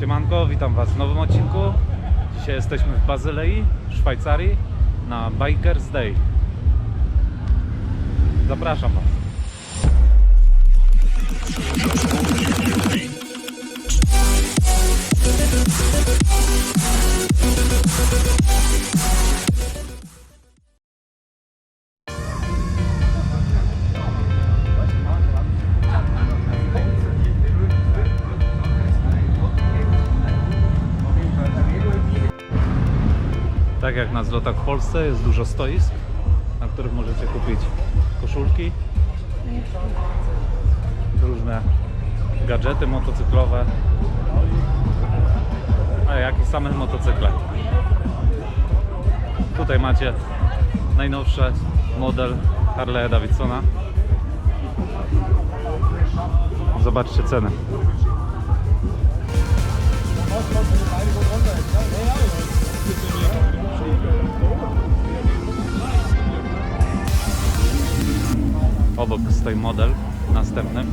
Siemanko, witam Was w nowym odcinku. Dzisiaj jesteśmy w Bazylei, Szwajcarii na Bikers Day. Zapraszam Was. Tak jak na zlotach w Polsce jest dużo stoisk, na których możecie kupić koszulki, różne gadżety motocyklowe, a jak i same motocykle. Tutaj macie najnowszy model Harley'a Davidsona. Zobaczcie ceny. Obok stoi model następny.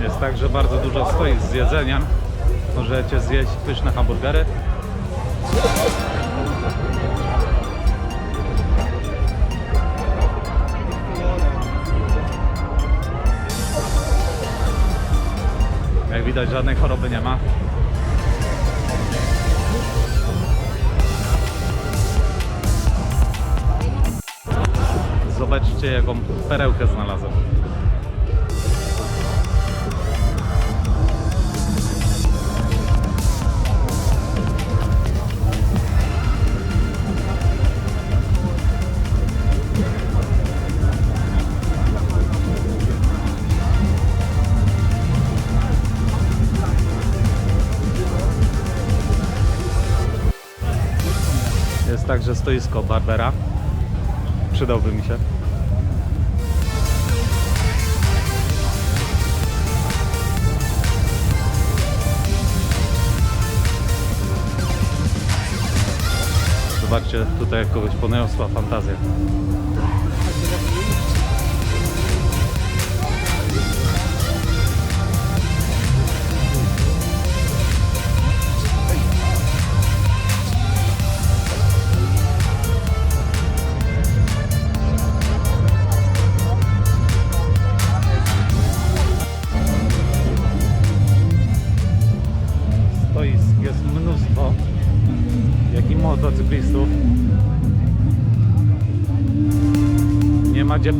Jest także bardzo dużo stoi z jedzeniem. Możecie zjeść pyszne hamburgery. Widać żadnej choroby nie ma. Zobaczcie jaką perełkę znalazłem. Także stoisko Barbera. Przydałby mi się. Zobaczcie tutaj jak kogoś poniosła fantazja.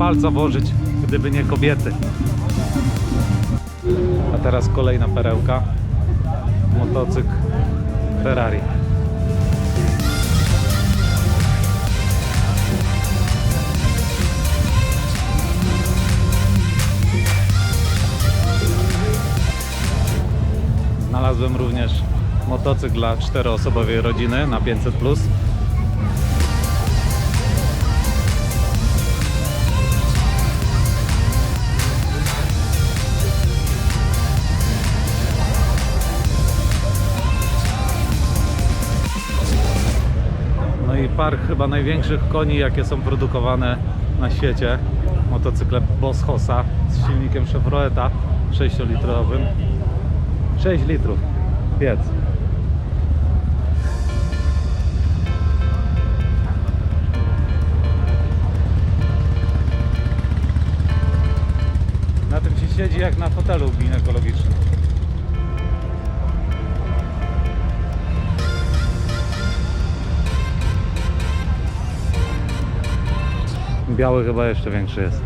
Palca włożyć, gdyby nie kobiety. A teraz kolejna perełka. Motocykl Ferrari. Znalazłem również motocykl dla czteroosobowej rodziny na 500 park chyba największych koni, jakie są produkowane na świecie. Motocykle Boss Hossa z silnikiem Chevroleta 6-litrowym. 6 litrów. Piec. Na tym się siedzi jak na fotelu ginekologicznym. Biały chyba jeszcze większy jest.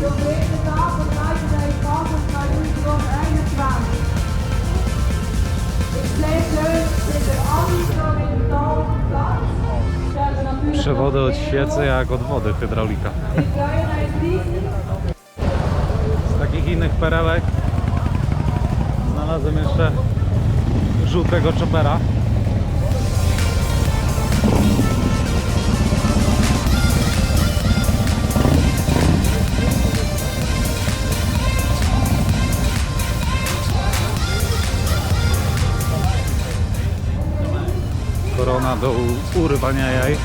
Geogreten Tag und Reiterei Basel 2021. Ik bleef leuk zitten alle in de taal plaats. Stellen natuurlijk Przewody od świecy jak od wody hydraulika. perełek znalazłem jeszcze żółtego chopera. Korona do u- urywania jaj.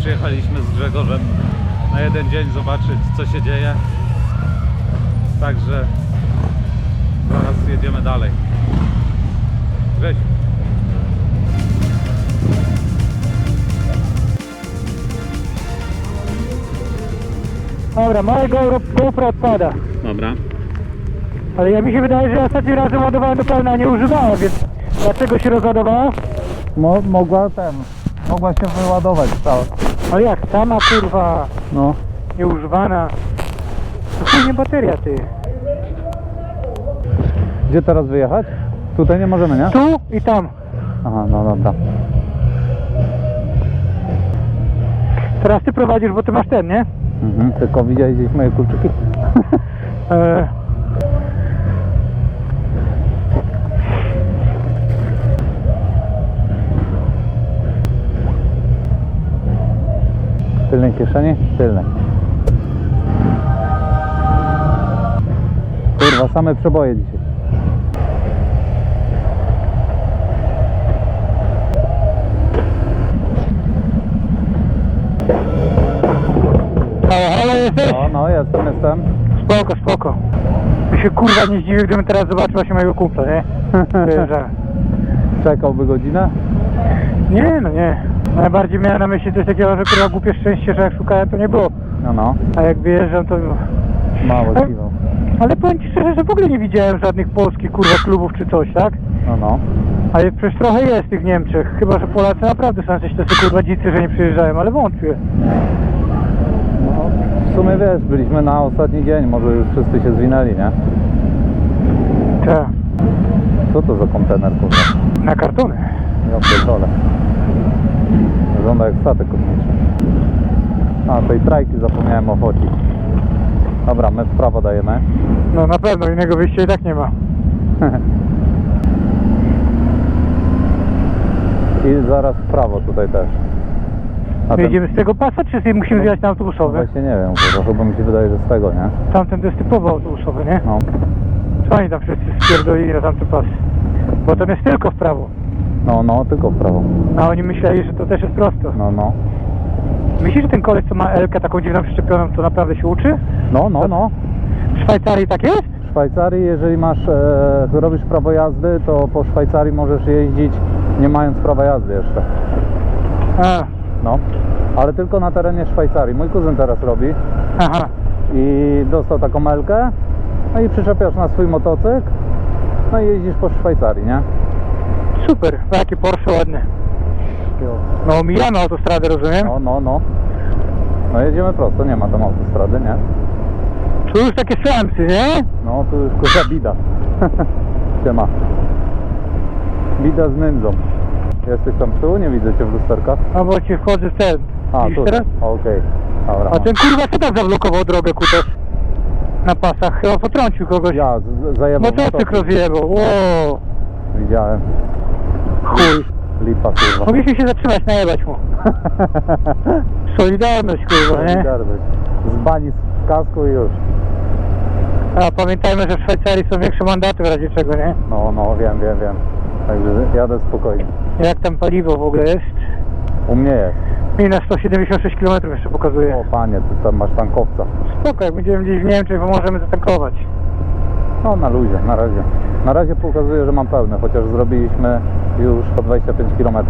Przyjechaliśmy z Grzegorzem na jeden dzień zobaczyć co się dzieje. Także zaraz jedziemy dalej. Grześ. Dobra, małego GoPro odpada. Dobra. Ale ja mi się wydaje, że ja ostatnim razem ładowałem do pełna, a nie używałem, więc dlaczego się rozładowała? Mo mogła ten. Mogła się wyładować cała. Ale jak, sama kurwa, No. nieużywana. To nie bateria, ty. Gdzie teraz wyjechać? Tutaj nie możemy, nie? Tu i tam. Aha, no dobra. Teraz ty prowadzisz, bo ty masz ten, nie? Mhm, tylko widziałeś gdzieś moje kulczyki? E, Tylnej kieszeni? Tylnej. Kurwa, same przeboje dzisiaj. halo, halo jesteś? No, no, jestem, jestem. Spoko, spoko. By się kurwa nie zdziwił, gdybym teraz zobaczył właśnie mojego kumpla, nie? Wyjeżdżałem. Czekałby godzinę? Nie, no nie. Najbardziej miałem na myśli coś takiego, że kurwa głupie szczęście, że jak szukałem to nie było. No, no. A jak wyjeżdżam to... Mało E? kiwał. Ale powiem Ci szczerze, że w ogóle nie widziałem żadnych polskich kurwa klubów czy coś, tak? No, no. Ale przecież trochę jest tych Niemczech. Chyba, że Polacy naprawdę są jacyś tacy kurwa dzicy, że nie przyjeżdżają, ale wątpię. no. W sumie wiesz, byliśmy na ostatni dzień, może już wszyscy się zwinęli, nie? Tak. Co to za kontener, kurwa? Na kartony. Ja pierdolę. Wygląda jak statek kosmiczny. A, tej trajki zapomniałem o foci. Dobra, my w prawo dajemy. No na pewno, innego wyjścia i tak nie ma. I zaraz w prawo tutaj też. A My ten- jedziemy z tego pasa, czy sobie musimy zjechać na autobusowy? Właśnie nie wiem, kurwa, chyba mi się wydaje, że z tego, nie? Tamten to jest typowo autobusowy, nie? No. Co oni tam wszyscy spierdolili na tamten pas? Bo tam jest tylko w prawo. No, no, tylko w prawo. A oni myśleli, że to też jest prosto. No, no. Myślisz, że ten koleś, co ma Elkę taką dziwną przyczepioną, to naprawdę się uczy? No, no, no. W Szwajcarii tak jest? W Szwajcarii, jeżeli masz, e, robisz prawo jazdy, to po Szwajcarii możesz jeździć nie mając prawa jazdy jeszcze. A, No. Ale tylko na terenie Szwajcarii. Mój kuzyn teraz robi aha. i dostał taką melkę, no i przyczepiasz na swój motocykl, no i jeździsz po Szwajcarii, nie? Super, jakie Porsche ładne. No omijamy autostradę, rozumiem? No, no, no. No jedziemy prosto, nie ma tam autostrady, nie? Tu już takie szamsy, nie? No, tu już kurwa bida. Siema. Bida z nędzą. Jesteś tam z tyłu? Nie widzę cię w lusterkach. No bo ci wchodzę w ten. A, Widzisz tu. teraz? Okej. Dobra. A ten kurwa co tam zablokował drogę kutas? Na pasach, chyba potrącił kogoś. Ja, z- zajebał Motocykl motocykl. rozjebał, wow. Widziałem. Chuj. Lipa kurwa. Mogliśmy się zatrzymać, najebać mu. Solidarność kurwa, nie? Solidarność. Z bani kasku i już. A pamiętajmy, że w Szwajcarii są większe mandaty w razie czego, nie? No, no, wiem, wiem, wiem. Także jadę spokojnie. Jak tam paliwo w ogóle jest? U mnie jest. Mi na 176 km jeszcze pokazuje. O panie, ty tam masz tankowca. Spoko, jak będziemy gdzieś w Niemczech, to możemy zatankować. No na luzie, na razie. Na razie pokazuje, że mam pełne, chociaż zrobiliśmy już po 25 km.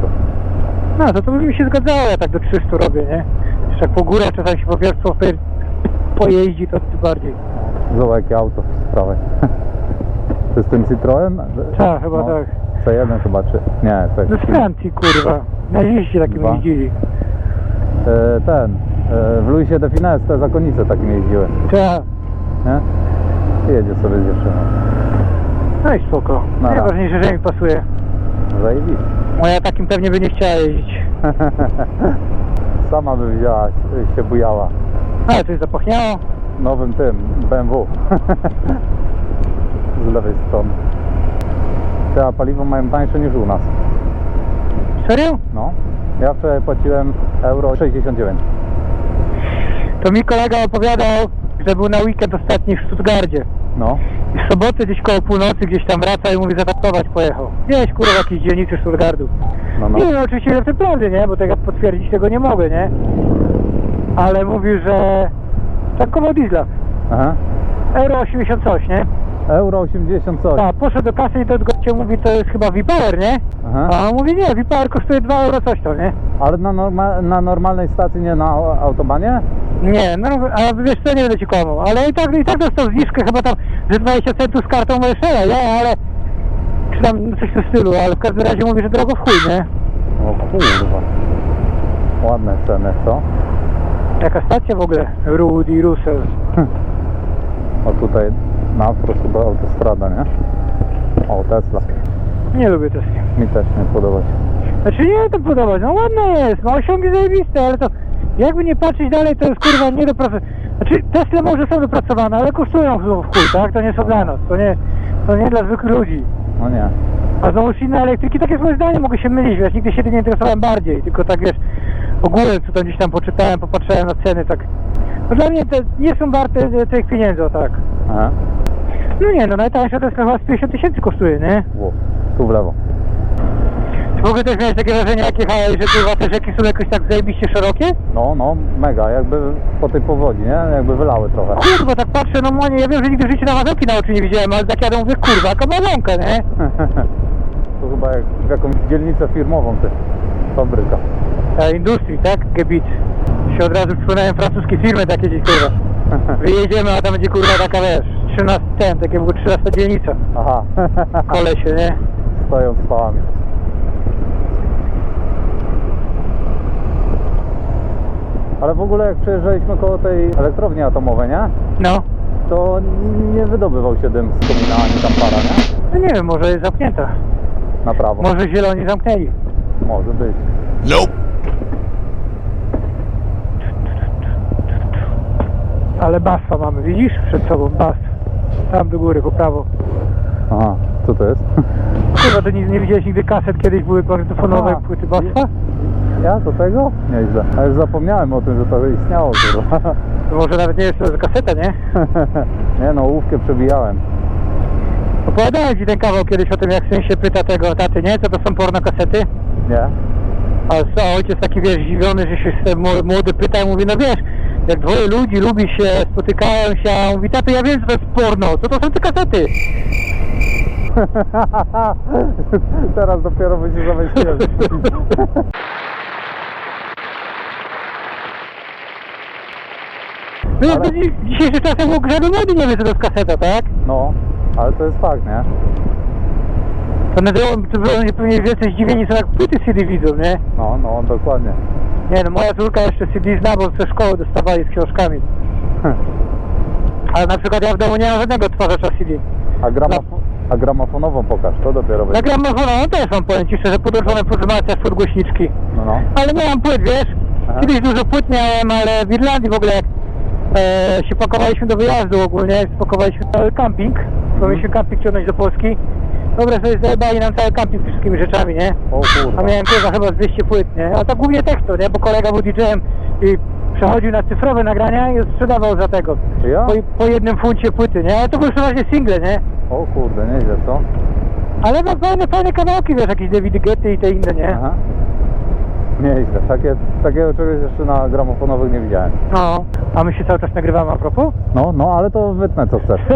No, to to by mi się zgadzało, ja tak do 300 robię, nie? Jeszcze jak po górach czasami się po pierwsze poje- pojeździ, to bardziej. Zobacz jakie auto z prawej. To jest ten Citroen? Tak, chyba tak. C1 chyba, czy... Nie, tak. No z Francji, kurwa. Naziści takim Dwa. jeździli. E, ten, E, W Luisie de Finesse te zakonice tak mi jeździły, Tak. nie? Jedzie sobie z dziewczyną. No i spoko. Nara. Najważniejsze, że mi pasuje. Zajebiście. Moja takim pewnie by nie chciała jeździć. Sama by wzięła, się bujała Ale coś zapachniało. nowym tym BMW. Z lewej strony. Te paliwo mają tańsze niż u nas. Serio? No. Ja wczoraj płaciłem euro 69. To mi kolega opowiadał, że był na weekend ostatni w Stuttgardzie. No. I w sobotę gdzieś koło północy gdzieś tam wraca i mówi zataktować pojechał. Gdzieś kurwa w jakiejś dzielnicy Stuttgartu. No, no. Nie wiem oczywiście w tym prawdy, nie? Bo tego potwierdzić tego nie mogę, nie? Ale mówił, że tak koło diesla. Aha. Euro 80 coś, nie? Euro 80 coś. A, poszedł do kasy i ten gościu mówi, to jest chyba V-Power, nie? Aha. A on mówi, nie, V-Power kosztuje 2 euro coś to, nie? Ale na, norma- na normalnej stacji, nie na autobanie? Nie, no a wiesz co, nie będę ci kłamał, ale i tak, i tak dostał zniżkę chyba tam, że 20 centów z kartą Marszela, nie, ale czy tam coś w tym stylu, ale w każdym razie mówi, że drogo w chuj, nie? O kurwa. Ładne ceny, co? Jaka stacja w ogóle? Rudy Russell. O tutaj na wprost chyba autostrada, nie? O, Tesla. Nie lubię Tesli. Mi też nie podoba się. Znaczy nie to podobać, no ładne jest, ma osiągi zajebiste, ale to jakby nie patrzeć dalej, to jest kurwa niedopracowane. Znaczy Tesla może są dopracowane, ale kosztują w chuj, tak? To nie są dla nas, to nie, to nie dla zwykłych ludzi. No nie. A znowu inne elektryki, tak jest moje zdanie, mogę się mylić, wiesz, nigdy się tym nie interesowałem bardziej, tylko tak wiesz, ogółem co tam gdzieś tam poczytałem, popatrzyłem na ceny, tak. No dla mnie te nie są warte e, tych pieniędzy, o tak. Aha. No nie, no najtańsza jest chyba z 50 tysięcy kosztuje, nie? Ło. Tu w lewo. W ogóle też miałeś takie wrażenie, jak jechałeś, że kurwa te rzeki są jakoś tak zajebiście szerokie? No, no, mega. Jakby po tej powodzi, nie? Jakby wylały trochę. Kurwa, tak patrzę, no nie, ja wiem, że nigdy w życiu na Mazowki na oczy nie widziałem, ale tak jadę, mówię, kurwa, jaka Mazonka, nie? to chyba jak w jakąś dzielnicę firmową, ty. Fabryka. E, Industrii, tak? Gebiet. Się od razu przypominają francuskie firmy takie gdzieś, kurwa. Wyjedziemy, a tam będzie kurwa taka, wiesz, 13, ten, takie były 13 dzielnica. Aha. Kolesie, nie? Stoją z pałami. Ale w ogóle jak przejeżdżaliśmy koło tej elektrowni atomowej, nie? No. To nie wydobywał się dym z komina ani tam para, nie? No nie wiem, może jest zamknięta. Na prawo. Może zieloni zamknęli. Może być. Ale basa mamy, widzisz? Przed sobą bas. Tam do góry, po prawo. Aha, co to jest? Kurwa, to nie, nie widziałeś nigdy kaset, kiedyś były magnetofonowe A. płyty basa? Ja do tego? Nieźle. A już zapomniałem o tym, że to istniało, kurwa. To może nawet nie jest to kaseta, nie? nie no, ołówkiem przebijałem. Opowiadałem ci ten kawał kiedyś o tym, jak syn się pyta tego taty, nie? Co to są porno kasety? Nie? A co, ojciec taki, wiesz, zdziwiony, że się ten młody pyta i mówi, no wiesz, jak dwoje ludzi lubi się, spotykają się, a on mówi, tato, ja wiem, że to jest porno, co to są te kasety? Teraz dopiero by się zamyśliłem. No jak Ale- dzisiejszy czasem ogóle żaden młody nie wie, co to jest kaseta, tak? No, ale to jest fakt, nie? To na to pewnie pewnie więcej zdziwieni są jak płyty CD widzą, nie? No, no, dokładnie. Nie no, moja córka jeszcze CD zna, bo ze szkoły dostawali z książkami. Ale na przykład ja w domu nie mam żadnego odtwarzacza CD. A, a gramofonową pokaż, to dopiero Na będzie. gramofoną też mam powiem ci szczerze, podłączone pod też pod głośniczki. No, no. Ale nie mam płyt, wiesz? Aha. Kiedyś dużo płyt miałem, ale w Irlandii w ogóle e, się pakowaliśmy do wyjazdu ogólnie, spakowaliśmy cały camping, bo Mhm. camping ciągnąć do Polski. Dobra, sobie zajebali nam cały camping z wszystkimi rzeczami, nie? O kurwa. A miałem kurwa chyba z 200 płyt, nie? A to głównie teksto, nie? Bo kolega był DJ-em i przechodził na cyfrowe nagrania i sprzedawał za tego. Ja? Po, po jednym funcie płyty, nie? Ale to były przeważnie single, nie? O kurde, nieźle, co? Ale ma fajne, fajne kawałki, wiesz, jakieś David Getty i te inne, nie? Aha. Nieźle. Takie, takiego czegoś jeszcze na gramofonowych nie widziałem. No, a my się cały czas nagrywamy a propos? No, no, ale to wytnę co chcesz.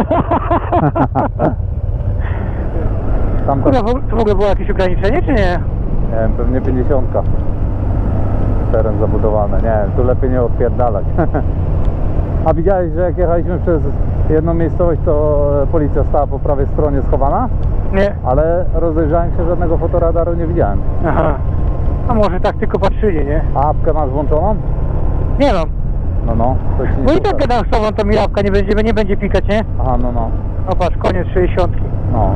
Tam to, Kurwa, w- to w ogóle było jakieś ograniczenie, czy nie? nie wiem, pewnie 50. Teren zabudowany. Nie wiem, tu lepiej nie odpierdalać. A widziałeś, że jak jechaliśmy przez jedną miejscowość, to e, policja stała po prawej stronie schowana? Nie. Ale rozejrzałem się, żadnego fotoradaru nie widziałem. Aha. A może tak tylko patrzyli, nie? A apkę masz włączoną? Nie mam. No, no. To ci No i super. tak gadam z tobą, to mi jabłka nie będzie, nie będzie pikać, nie? Aha, no, no. No patrz, koniec 60. No.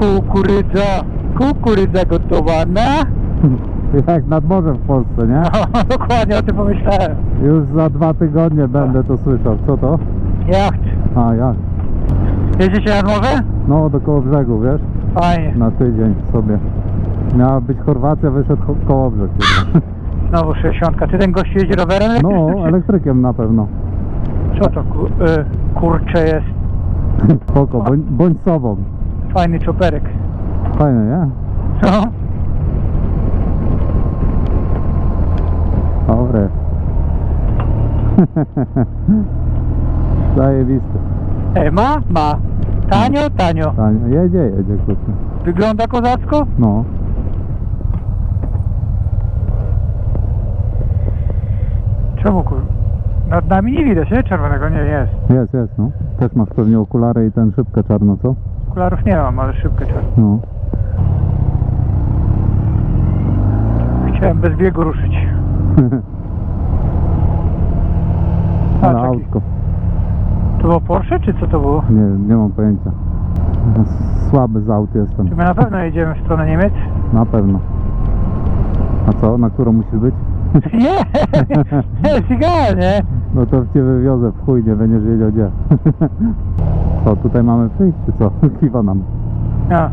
Kukurydza, kukurydza gotowana. Jak nad morzem w Polsce, nie? No, dokładnie o tym pomyślałem. Już za dwa tygodnie będę to słyszał. Co to? Jacht. A, jak? Jedziecie nad morze? No, do koło brzegu, wiesz? Fajnie. Na tydzień sobie. Miała być Chorwacja, wyszedł Cho- koło brzeg. Znowu 60. Ty ten gość jeździ rowerem No, elektrycznym? czy- elektrykiem na pewno. Co to ku, y, kurcze jest? Spoko, bądź, bądź sobą. Fajny czoperek. Fajne, nie? No. Dobre. Zajebiste. E, ma? Ma. Tanio? Tanio. Tanie. Jedzie, jedzie, kurczę. Wygląda kozacko? No. Czemu kur... Nad nami nie widać, nie? Czerwonego nie jest. Jest, jest, no. Też masz pewnie okulary i ten szybkę czarno, co? Okularów nie mam, ale szybko czerwono. No. Chciałem bez biegu ruszyć. Ale Patrz, jaki- autko. To było Porsche, czy co to było? Nie, nie mam pojęcia. Słaby z aut jestem. Czy my na pewno jedziemy w stronę Niemiec? Na pewno. A co? Na którą musisz być? Nie! Egal, nie? No to cię wywiozę w chuj, nie będziesz wiedział gdzie. Co, tutaj mamy przyjść, czy co? Kiwa nam. No.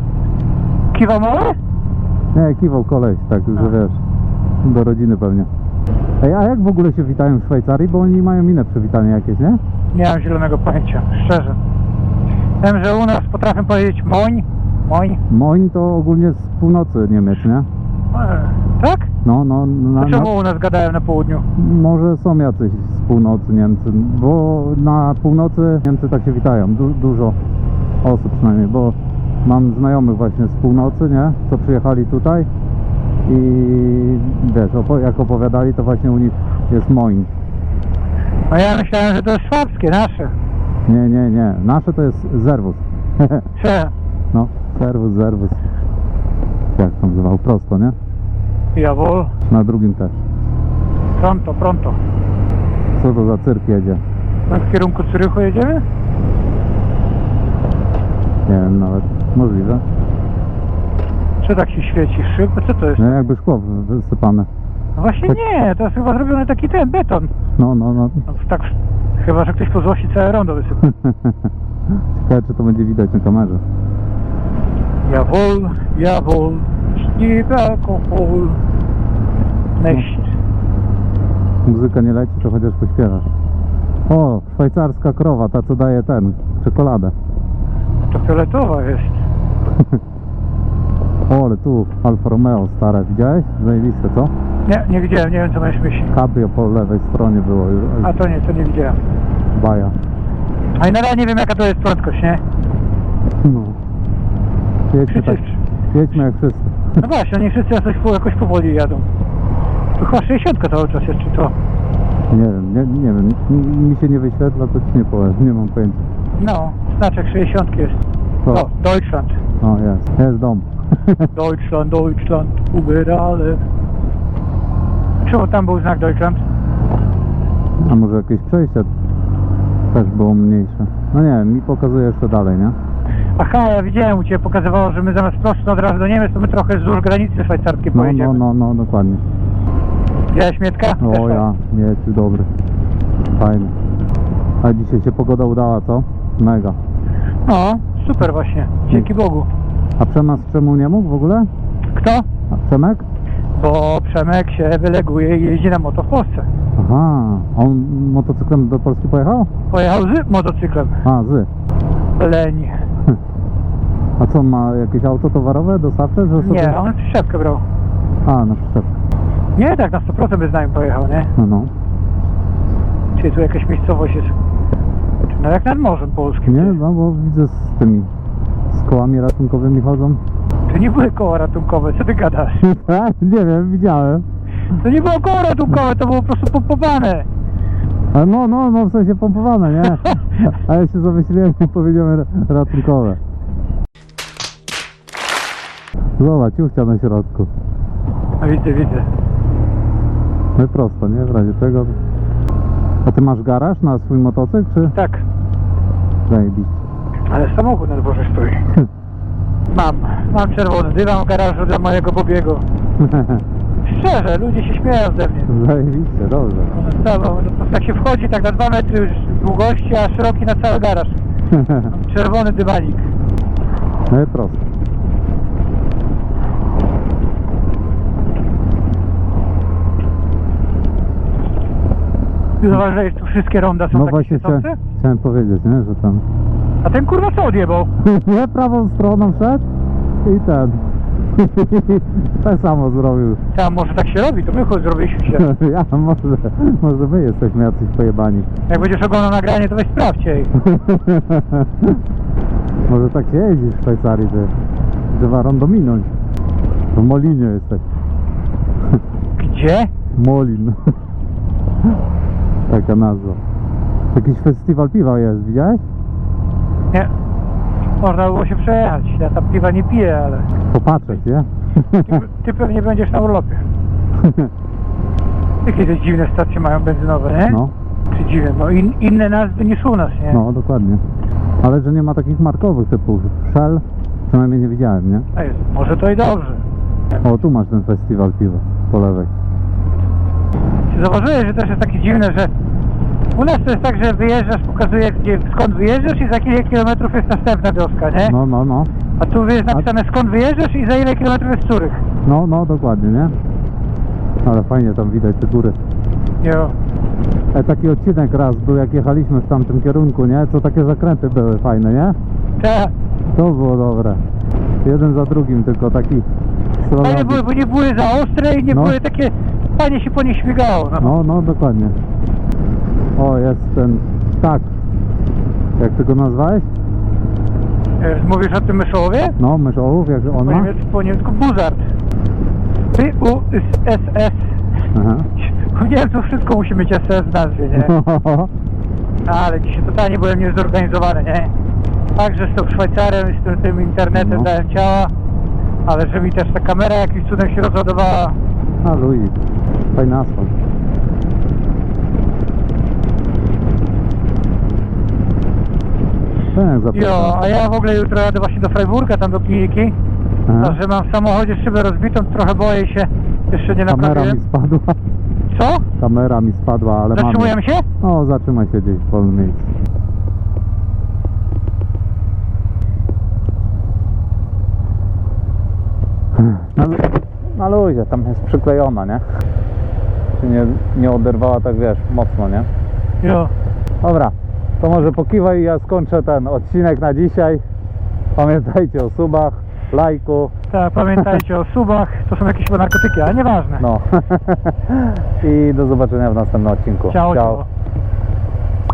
Kiwa małe? Nie, kiwał koleś, tak, że A. wiesz. Do rodziny pewnie. Ej, a jak w ogóle się witają w Szwajcarii? Bo oni mają inne przywitanie jakieś, nie? Nie mam zielonego pojęcia, szczerze. Wiem, że u nas potrafię powiedzieć moń, moń. Moń to ogólnie z północy Niemiec, nie? E, tak? No, no, na, To na, czemu u nas gadają na południu? może są jacyś z północy Niemcy, bo na północy Niemcy tak się witają, du, dużo osób przynajmniej, bo mam znajomych właśnie z północy, nie, co przyjechali tutaj i wiesz, opo- jak opowiadali, to właśnie u nich jest moń. No ja myślałem, że to jest szwabskie, nasze. Nie, nie, nie, nasze to jest zerwus. Cze, no, serwus, zerwus. Jak to nazywał? Prosto, nie? Jawohl, Na drugim też. pronto, pronto. Co to za cyrk jedzie? No w kierunku Curychu jedziemy? Nie wiem nawet. Możliwe. Co tak się świeci? Szyb? Co to jest? No jakby szkło wy- wysypane. No właśnie tak- nie, to jest chyba zrobiony taki ten beton. No, no, no. No, tak, chyba, że ktoś po złości całe rondo wysypał. Ciekawe, czy to będzie widać na kamerze. Jawohl, jawohl, nie alkohol. Nicht. Muzyka nie leci, to chociaż pośpiewasz. O, szwajcarska krowa, ta co daje ten, czekoladę. To fioletowa jest. O, ale tu Alfa Romeo stare, widziałeś? Zajebiste, co? Nie, nie widziałem, nie wiem co masz myśli. Cabrio po lewej stronie było, już A to nie, to nie widziałem. baja. A i nadal nie wiem jaka to jest prędkość, nie? No. Jedźmy tak, Przecież... jedźmy jak wszyscy. No właśnie, oni wszyscy jakoś, jakoś powoli jadą. Tu chyba 60 cały czas jest, czy to? Nie wiem, nie, nie wiem, mi się nie wyświetla, to ci nie powiem, nie mam pojęcia. No, znaczek 60 jest. Co? O, Deutschland. O, jest, jest dom. Deutschland, Deutschland, Uberale. Czemu tam był znak Deutschland? A może jakieś przejście też było mniejsze. No nie wiem, mi pokazuje jeszcze dalej, nie? Aha, ja widziałem u Ciebie, pokazywało, że my zamiast prosto od razu do Niemiec, to my trochę wzdłuż granicy szwajcarskiej No, pojedziemy. no, no, no, dokładnie. Widziałeś Mietka? Też O ja, nie, dobry. Fajny. A dzisiaj się pogoda udała, co? Mega. No, super właśnie, dzięki Bogu. A Przemas czemu nie mógł w ogóle? Kto? A Przemek? Bo Przemek się wyleguje i jeździ na moto w Polsce. Aha, on motocyklem do Polski pojechał? Pojechał z motocyklem. A, z. Leń. A co, ma jakieś auto towarowe, dostawcze? Że sobie... Nie, on przyczepkę brał. A, na przyczepkę. Nie, tak na 100% by z nami pojechał, nie? No, no. Czyli tu jakaś miejscowość jest. No jak nad Morzem Polskim. Nie, no bo widzę z tymi, z kołami ratunkowymi chodzą. To nie były koła ratunkowe, co ty gadasz? Tak, nie wiem, widziałem. To nie było koło ratunkowe, to było po prostu pompowane. No, no, no, w sensie pompowane, nie? A ja się zamyśliłem i powiedziałem ra- ratunkowe. Zobacz, ciuchcia na środku. No widzę, widzę. No i prosto, nie? W razie czego. A ty masz garaż na swój motocykl, czy? Tak, Zajebiście. ale samochód na dworze stoi. Mam, mam czerwony dywan w garażu dla mojego Bobiego. Szczerze, ludzie się śmieją ze mnie. Zajebiście, dobrze. No, no, no, tak się wchodzi tak na 2 metry już długości, a szeroki na cały garaż. Czerwony dywanik. No i prosto. Zauważyłeś, tu wszystkie ronda są No takie właśnie chcia, świecące? chciałem powiedzieć, nie, że tam... A ten kurwa co odjebał? Nie, prawą stroną szedł i ten... tak samo zrobił. Tam może tak się robi, to my chuj zrobiliśmy się. Ja, może, może my jesteśmy jacyś pojebani. Jak będziesz oglądał nagranie, to weź sprawdźcie jej. może tak się jeździ w Szwajcarii, że trzeba rondo minąć. W Molinie jesteś. Gdzie? Molin. Taka nazwa. Jakiś festiwal piwa jest, widziałeś? Nie. Można było się przejechać. Ja tam piwa nie piję, ale Popatrzeć, nie? ty, ty pewnie będziesz na urlopie. Jakie te dziwne stacje mają benzynowe, nie? No, Czy dziwne? No in, inne nazwy niż u nas, nie? no, dokładnie. Ale że nie ma takich markowych typu Shell, przynajmniej nie widziałem, nie? A jest, może to i dobrze. O, tu masz ten festiwal piwa, po lewej. Czy zauważyłeś, że też jest takie dziwne, że u nas to jest tak, że wyjeżdżasz, pokazuje gdzie, skąd wyjeżdżasz i za kilka kilometrów jest następna wioska, nie? No, no, no. A tu jest napisane skąd wyjeżdżasz i za ile kilometrów jest Curych. No, no, dokładnie, nie? Ale fajnie tam widać te góry. Jo. E, taki odcinek raz był, jak jechaliśmy w tamtym kierunku, nie? Co takie zakręty były fajne, nie? Te, To było dobre. Jeden za drugim, tylko taki fajnie były, bo nie były za ostre i nie No. były takie, fajnie się po nich śmigało. No. No, no, dokładnie. O, jest ten tak. Jak ty go nazwałeś? E, Mówisz o tym myszołowie? No, myszołów, jak on Po, ma? niemiecku, po niemiecku Buzard. Ty, U, S, S, S. Aha. U Niemców wszystko musi mieć SS w nazwie, nie? No, ale dzisiaj totalnie byłem niezorganizowany, nie? Także z tą Szwajcarem z tym, tym internetem No. dałem ciała, ale że mi też ta kamera jakimś cudem się rozładowała. A, Louis. Fajny asfalt. Zapraszam. Jo, a ja w ogóle jutro jadę właśnie do Freiburga, tam do kliniki. Aha. A że mam w samochodzie szybę rozbitą, trochę boję się, jeszcze nie Kamera naprawiłem. mi spadła. Co? Kamera mi spadła, ale. Zatrzymujemy się? No, zatrzymaj się gdzieś w wolnym miejscu. Na, lu- na luzie, tam jest przyklejona, nie? Czy nie, nie oderwała tak, wiesz, mocno, nie? Jo. Dobra, to może pokiwaj i ja skończę ten odcinek na dzisiaj. Pamiętajcie o subach, lajku, Tak, pamiętajcie o subach, to są jakieś chyba narkotyki, ale nieważne. no. I do zobaczenia w następnym odcinku. Ciao, ciao.